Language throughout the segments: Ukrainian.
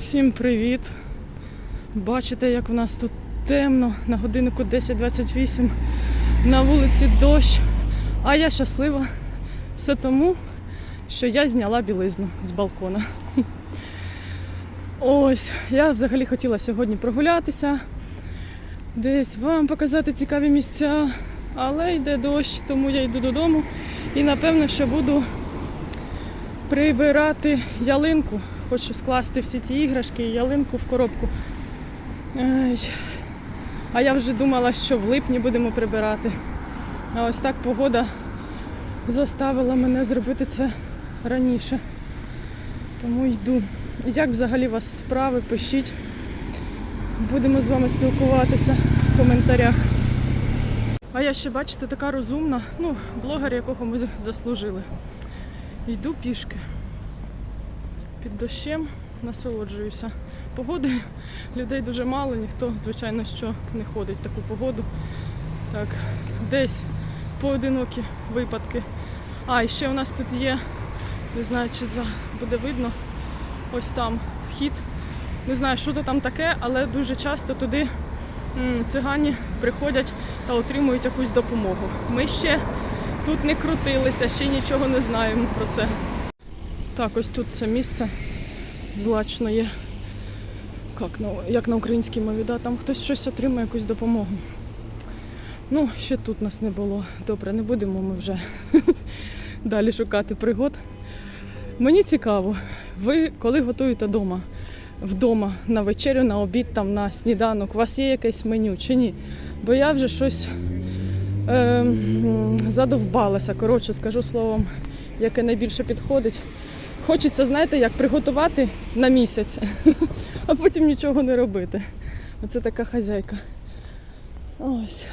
Всім привіт! Бачите, як в нас тут темно, на годиннику 10.28, на вулиці дощ. А я щаслива все тому, що я зняла білизну з балкона. Ось, я взагалі хотіла сьогодні прогулятися, десь вам показати цікаві місця, але йде дощ, тому я йду додому і напевно, що буду прибирати ялинку. Хочу скласти всі ті іграшки і ялинку в коробку. Ай. А я вже думала, що в липні будемо прибирати. А ось так погода заставила мене зробити це раніше. Тому йду. Як взагалі у вас справи? Пишіть. Будемо з вами спілкуватися в коментарях. А я ще, бачите, така розумна, ну, блогер, якого ми заслужили. Йду пішки. Під дощем насолоджуюся погодою. Людей дуже мало, ніхто, звичайно, що не ходить в таку погоду. Так, десь поодинокі випадки. А, і ще у нас тут є, не знаю, чи буде видно, ось там вхід. Не знаю, що то там таке, але дуже часто туди цигані приходять та отримують якусь допомогу. Ми ще тут не крутилися, ще нічого не знаємо про це. Так, ось тут це місце злачної. Як на, українській мові, да? там хтось щось отримує, якусь допомогу. Ну, ще тут нас не було. Добре, не будемо ми вже далі шукати пригод. Мені цікаво, ви коли готуєте вдома, вдома на вечерю, на обід, там, на сніданок, у вас є якесь меню чи ні? Бо я вже щось е, задовбалася, коротше, скажу словом, яке найбільше підходить. Хочеться, знаєте, як приготувати на місяць, а потім нічого не робити. Оце така хазяйка. Ось.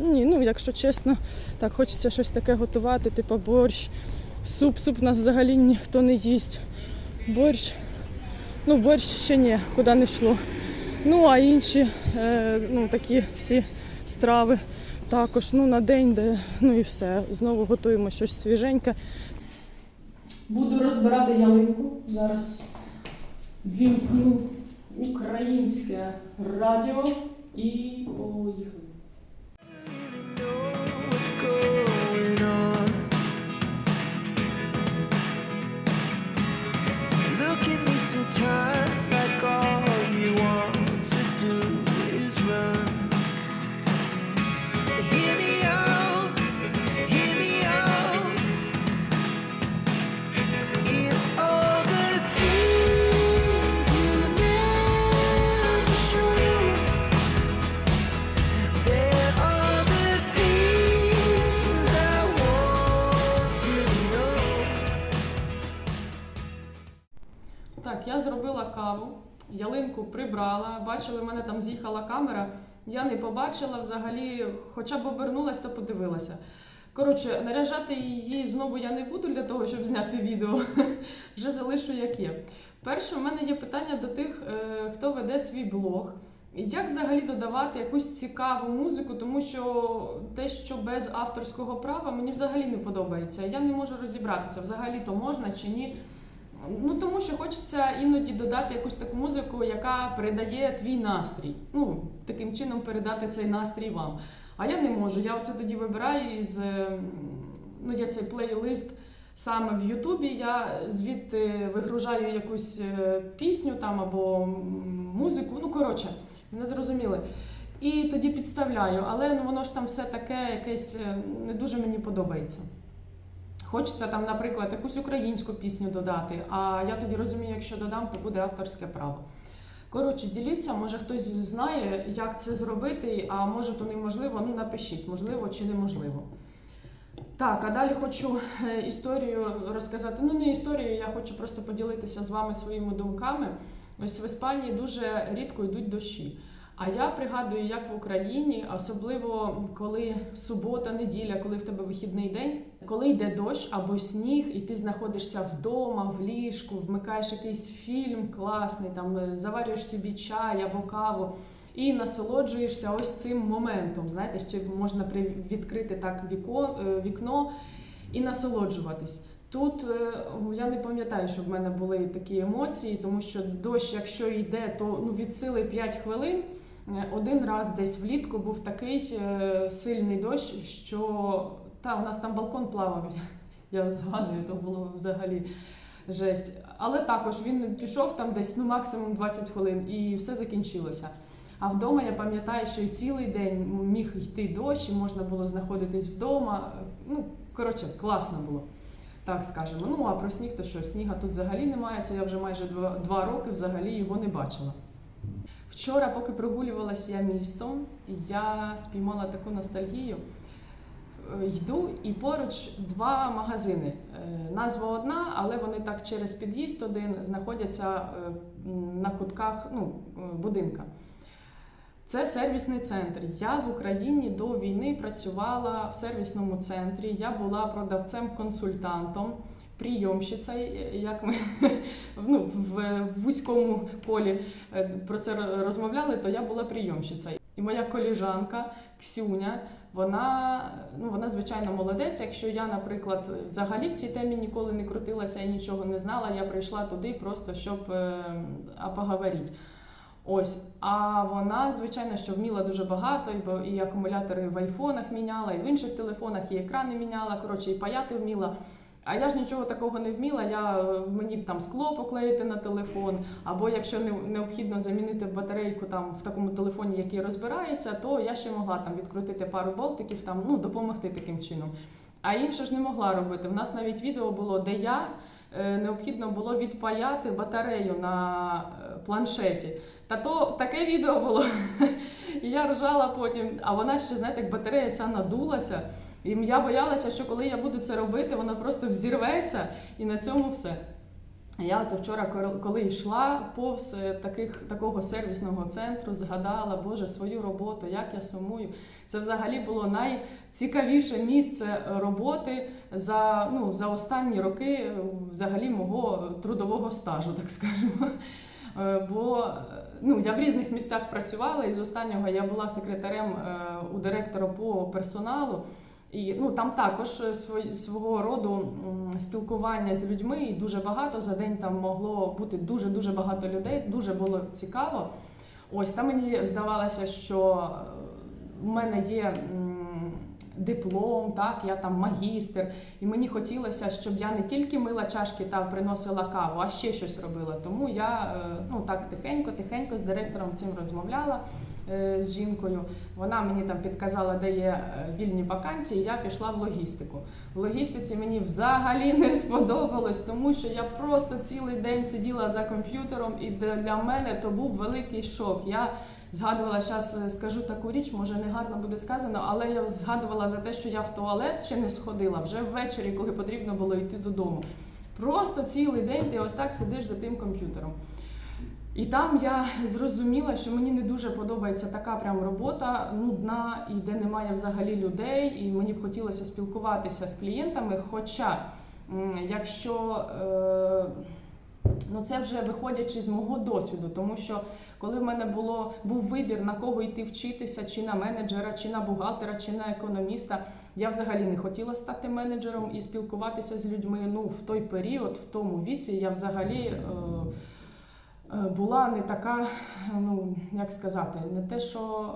Ні, ну якщо чесно, так хочеться щось таке готувати, типу борщ, суп, суп нас взагалі ніхто не їсть. Борщ. Ну, борщ ще ні, куди не йшло. Ну, а інші е, ну, такі всі страви також ну, на день, де ну і все. Знову готуємо щось свіженьке. Буду розбирати ялинку. Зараз вімкну українське радіо і поїхали. what's зробила каву, ялинку прибрала. Бачили, в мене там з'їхала камера. Я не побачила взагалі, хоча б обернулась, то подивилася. Коротше, наряжати її знову я не буду для того, щоб зняти відео. Вже залишу як є. Перше, в мене є питання до тих, е, хто веде свій блог. Як взагалі додавати якусь цікаву музику, тому що те, що без авторського права, мені взагалі не подобається. Я не можу розібратися, взагалі то можна чи ні. Ну тому що хочеться іноді додати якусь таку музику, яка передає твій настрій. Ну, таким чином передати цей настрій вам. А я не можу. Я оце тоді вибираю із ем, ну, є цей плейлист саме в Ютубі. Я звідти вигружаю якусь е, пісню там або музику. Ну, коротше, не зрозуміли. І тоді підставляю, але ну, воно ж там все таке якесь е, не дуже мені подобається. Хочеться там, наприклад, якусь українську пісню додати, а я тоді розумію, якщо додам, то буде авторське право. Коротше, діліться, може хтось знає, як це зробити, а може то неможливо, ну напишіть, можливо чи неможливо. Так, а далі хочу е, історію розказати. Ну, не історію, я хочу просто поділитися з вами своїми думками. Ось в Іспанії дуже рідко йдуть дощі. А я пригадую, як в Україні, особливо коли субота, неділя, коли в тебе вихідний день, коли йде дощ або сніг, і ти знаходишся вдома, в ліжку, вмикаєш якийсь фільм класний, там е, заварюєш собі чай або каву. І насолоджуєшся ось цим моментом. Знаєте, ще можна відкрити так віко, е, вікно і насолоджуватись. Тут е, я не пам'ятаю, що в мене були такі емоції, тому що дощ, якщо йде, то ну, від сили 5 хвилин. Е, Один раз десь влітку був такий е, сильний дощ, що та, у нас там балкон плавав. Я згадую, то було взагалі жесть. Але також він пішов там десь ну, максимум 20 хвилин і все закінчилося. А вдома я пам'ятаю, що і цілий день міг йти дощ, і можна було знаходитись вдома. Ну, коротше, класно було. Так скажемо. Ну а про сніг, то що сніга тут взагалі немає. Це я вже майже два, два роки взагалі його не бачила. Вчора, поки прогулювалася я містом, я спіймала таку ностальгію. Е, Йду і поруч два магазини. Е, Назва одна, але вони так через під'їзд один знаходяться е, на кутках ну, будинка. Це сервісний центр. Я в Україні до війни працювала в сервісному центрі. Я була продавцем-консультантом, прийомщицею, як ми ну, в вузькому колі е, про це розмовляли, то я була прийомщицею. І моя коліжанка Ксюня, вона, ну, вона звичайно молодець. Якщо я, наприклад, взагалі в цій темі ніколи не крутилася і нічого не знала, я прийшла туди просто щоб е, поговорити. Ось, а вона, звичайно, що вміла дуже багато, бо- і акумулятори в айфонах міняла, і в інших телефонах, і екрани міняла. Коротше, і паяти вміла. А я ж нічого такого не вміла. Я е, мені там скло поклеїти на телефон, або якщо не необхідно замінити батарейку там в такому телефоні, який розбирається, то я ще могла там відкрутити пару болтиків, там ну допомогти таким чином. А інше ж не могла робити. В нас навіть відео було, де я е, необхідно було відпаяти батарею на е, планшеті. Та то таке відео було. І я ржала потім. А вона ще, знаєте, як батарея ця надулася. І я боялася, що коли я буду це робити, вона просто взірветься і на цьому все. Я оце вчора, коли йшла повз е, таких, такого сервісного центру, згадала, Боже, свою роботу, як я сумую. Це взагалі було найцікавіше місце роботи за, ну, за останні роки е, взагалі мого трудового стажу, так скажемо. Е, Бо е, ну, я в різних місцях працювала, і з останнього я була секретарем е, у директора по персоналу. І ну, там також е, свого роду спілкування з людьми, і дуже багато. За день там могло бути дуже-дуже багато людей, дуже було цікаво. Ось там мені здавалося, що е, в мене є диплом, так, я там магістр, і мені хотілося, щоб я не тільки мила чашки та приносила каву, а ще щось робила. Тому я е, ну, так тихенько, тихенько з директором цим розмовляла з жінкою. Вона мені там підказала, де є е, вільні вакансії, я пішла в логістику. В логістиці мені взагалі не сподобалось, тому що я просто цілий день сиділа за комп'ютером, і для мене то був великий шок. Я згадувала, зараз скажу таку річ, може не гарно буде сказано, але я згадувала за те, що я в туалет ще не сходила вже ввечері, коли потрібно було йти додому. Просто цілий день ти ось так сидиш за тим комп'ютером. І там я зрозуміла, що мені не дуже подобається така прям робота нудна і де немає взагалі людей, і мені б хотілося спілкуватися з клієнтами. Хоча, якщо е, ну це вже виходячи з мого досвіду, тому що коли в мене було був вибір на кого йти вчитися, чи на менеджера, чи на бухгалтера, чи на економіста, я взагалі не хотіла стати менеджером і спілкуватися з людьми. Ну в той період, в тому віці, я взагалі. Е, була не така, ну як сказати, не те, що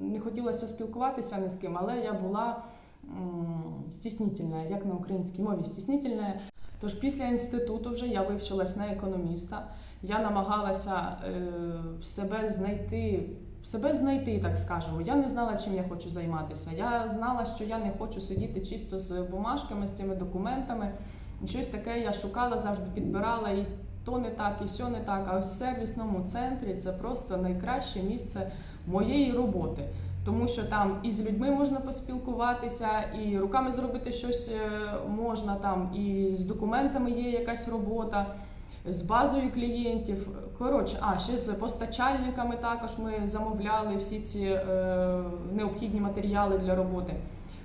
не хотілося спілкуватися ні з ким, але я була м, стіснительна, як на українській мові стіснительна. Тож після інституту вже я вивчилась на економіста. Я намагалася е, себе знайти, себе знайти, так скажемо. Я не знала, чим я хочу займатися. Я знала, що я не хочу сидіти чисто з бумажками, з цими документами. Щось таке я шукала, завжди підбирала і то не так, і сьо не так. А ось в сервісному центрі це просто найкраще місце моєї роботи. Тому що там і з людьми можна поспілкуватися, і руками зробити щось е, можна там, і з документами є якась робота, з базою клієнтів. Коротше, а ще з постачальниками також ми замовляли всі ці е, необхідні матеріали для роботи.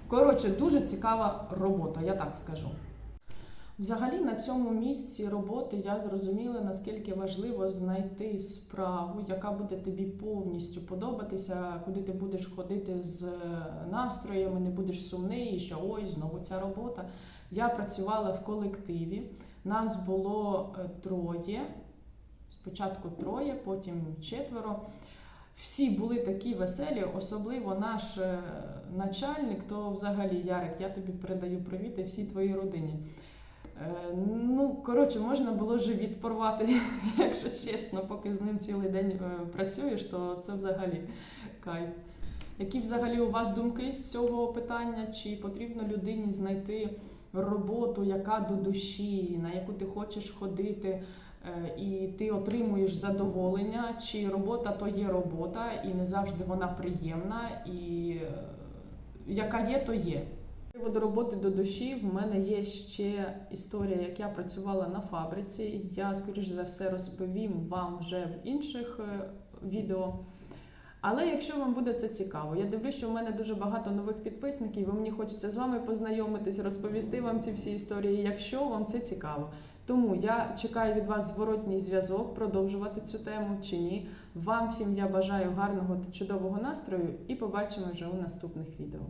Коротше, дуже цікава робота, я так скажу. Взагалі на цьому місці роботи я зрозуміла, наскільки важливо знайти справу, яка буде тобі повністю подобатися, куди ти будеш ходити з настроями, не будеш сумний, що ой, знову ця робота. Я працювала в колективі. Нас було е, троє. Спочатку троє, потім четверо. Всі були такі веселі, особливо наш е, начальник, то взагалі Ярик, я тобі передаю привіт і всій твоїй родині. Е, Ну, коротше, можна було живіт порвати, якщо чесно, поки з ним цілий день е, працюєш, то це взагалі кайф. Які взагалі у вас думки з цього питання? Чи потрібно людині знайти роботу, яка до душі, на яку ти хочеш ходити, е, і ти отримуєш задоволення? Чи робота то є робота, і не завжди вона приємна, і яка є, то є. Приводу роботи до душі в мене є ще історія, як я працювала на фабриці. Я, скоріш за все, розповім вам вже в інших е, відео. Але якщо вам буде це цікаво, я дивлюсь, що в мене дуже багато нових підписників, і мені хочеться з вами познайомитись, розповісти вам ці всі історії, якщо вам це цікаво. Тому я чекаю від вас зворотній зв'язок, продовжувати цю тему чи ні. Вам всім я бажаю гарного та чудового настрою і побачимо вже у наступних відео.